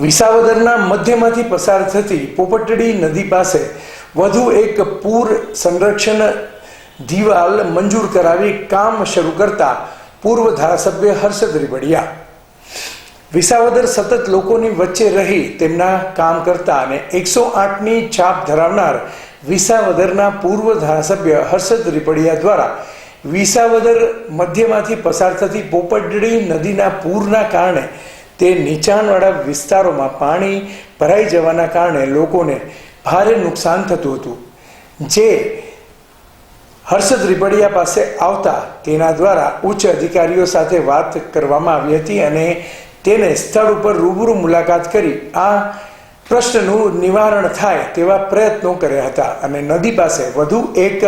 વિસાવદરના મધ્યમાંથી પસાર થતી પોપટડી નદી પાસે વધુ એક પૂર સંરક્ષણ દિવાલ મંજૂર કરાવી કામ શરૂ કરતા પૂર્વ ધારાસભ્ય હર્ષદ રીબડિયા. વિસાવદર સતત લોકોની વચ્ચે રહી તેમના કામ કરતા અને એકસો આઠની છાપ ધરાવનાર વિસાવદરના પૂર્વ ધારાસભ્ય હર્ષદ રીપડિયા દ્વારા વિસાવદર મધ્યમાંથી પસાર થતી પોપટડી નદીના પૂરના કારણે તે નીચાણવાળા વિસ્તારોમાં પાણી ભરાઈ જવાના કારણે લોકોને ભારે નુકસાન થતું હતું. જે હર્ષદ રીબડિયા પાસે આવતા તેના દ્વારા ઉચ્ચ અધિકારીઓ સાથે વાત કરવામાં આવી હતી અને તેને સ્થળ ઉપર રૂબરૂ મુલાકાત કરી આ પ્રશ્નનું નિવારણ થાય તેવા પ્રયત્નો કર્યા હતા. અને નદી પાસે વધુ એક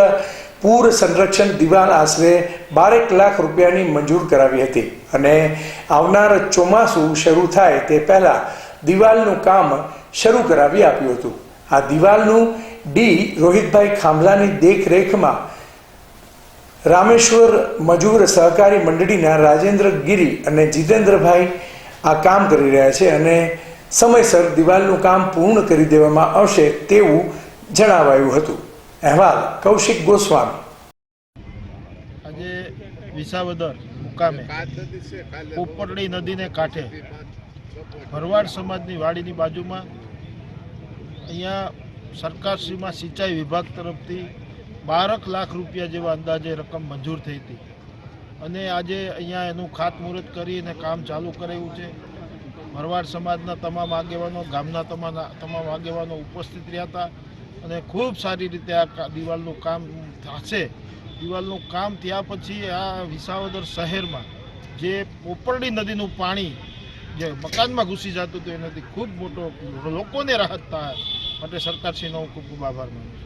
પૂર સંરક્ષણ દિવાલ આશરે બારેક લાખ રૂપિયાની મંજૂર કરાવી હતી. અને આવનાર ચોમાસું શરૂ થાય તે પહેલાં દિવાલનું કામ શરૂ કરાવી આપ્યું હતું. આ દિવાલનું ડી રોહિતભાઈ ખાંભલાની દેખરેખમાં રામેશ્વર મજૂર સહકારી મંડળીના રાજેન્દ્ર ગિરી અને જીતેન્દ્રભાઈ આ કામ કરી રહ્યા છે અને સમયસર દિવાલનું કામ પૂર્ણ કરી દેવામાં આવશે તેવું જણાવાયું હતું. અહેવાલ, કૌશિક ગોસ્વામી. આજે વિસાવદર મુકામે પોપટડી નદીને કાંઠે ભરવાડ સમાજની વાડીની બાજુમાં અહીંયા સરકારશ્રીમાં સિંચાઈ વિભાગ તરફથી બારક લાખ રૂપિયા જેવા અંદાજે રકમ મંજૂર થઈ હતી. અને આજે અહીંયા એનું ખાતમુહૂર્ત કરી અને કામ ચાલુ કરાયું છે. ભરવાડ સમાજના તમામ આગેવાનો, ગામના તમામ તમામ આગેવાનો ઉપસ્થિત રહ્યા હતા. અને ખૂબ સારી રીતે આ દિવાલનું કામ થશે. દિવાલનું કામ થયા પછી આ વિસાવદર શહેરમાં જે પોપરડી નદીનું પાણી જે મકાનમાં ઘૂસી જતું હતું એનાથી ખૂબ મોટો લોકોને રાહત થાય. માટે સરકારશ્રીનો હું ખૂબ ખૂબ આભાર માનું છું.